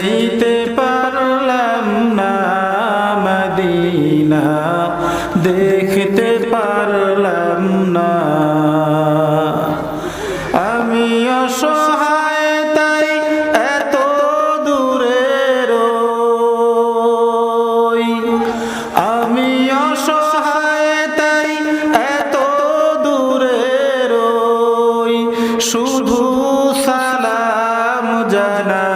যাইতে পারলাম না মদিনা, দেখতে পারলাম না। আমি অসহায়, তাই এত দূরে রই আমি অসহায়, তাই এত দূরে রই সালাম জানাই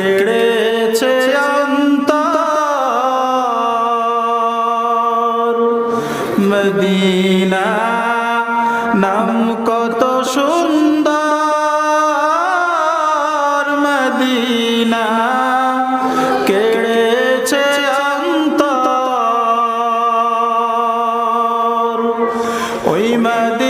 কেড়েছে অন্তর। মদিনা নাম কত সুন্দর। মদিনা কেড়েছে অন্তর। ওই মদিনার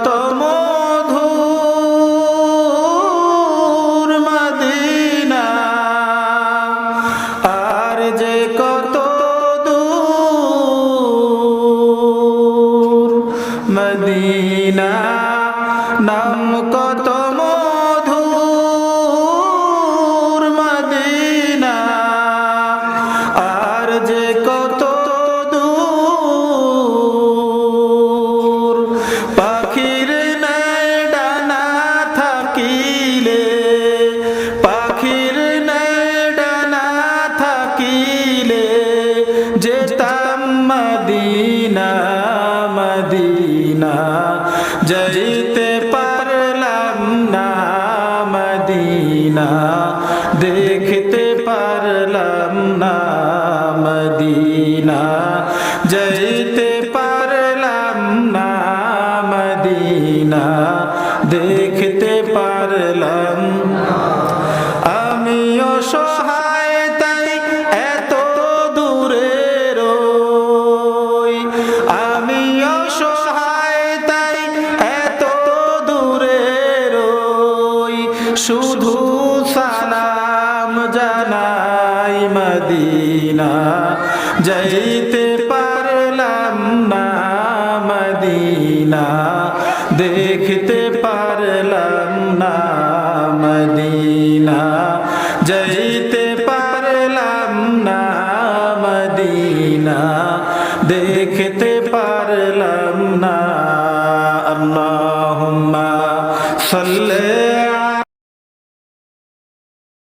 মদিনা, নাম কত মধুর মদিনা। আর যে কত দূর, পাখির ডানা থাকিলে, পাখির ডানা থাকিলে মদিনা মদিনা। যাইতে পারলাম না মদিনা, দেখতে পারলাম না মদিনা যাইতে পারলাম না মদিনা, দেখতে পারলাম। আমি অসহায় জানাই মদিনা। যাইতে পারলাম না মদিনা। দেখতে পারলাম না মদিনা। যাইতে পারলাম না মদিনা। দেখতে পারলাম না। আল্লাহুম্মা সাল্লি